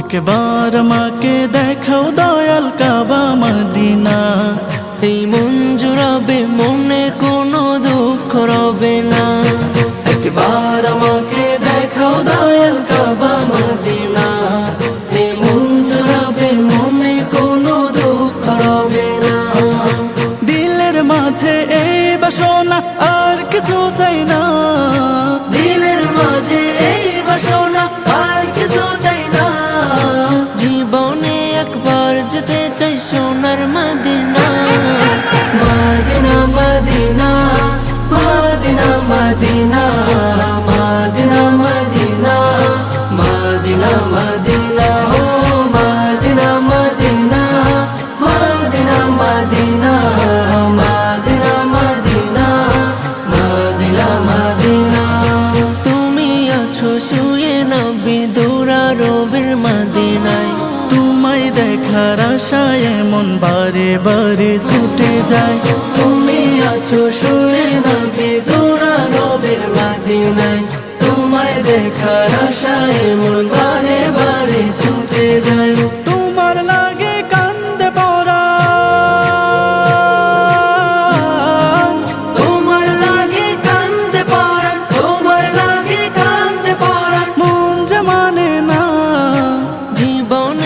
একবার মাকে দেখাও দয়াল কাবা মদিনা। এই মন জুড়াবে মনে কোনো দুঃখ রবে না। একবার বাসনা আর কিছু চাই না। দিলের মাঝে এই বাসনা আর কিছু চাই না। জীবনে একবার যেতে চাই সোনার Medina. Medina Medina Medina Medina Medina Medina Medina Medina ও মদিনা মদিনা মদিনা মদিনা। দেখার আশায় মন বারে বারে ছুটে যায়। তুমি আছো শুয়ে নবী দূরা রবের মাদিনায়? তোমায় দেখার আশায় মন বারে বারে ছুটে যায়।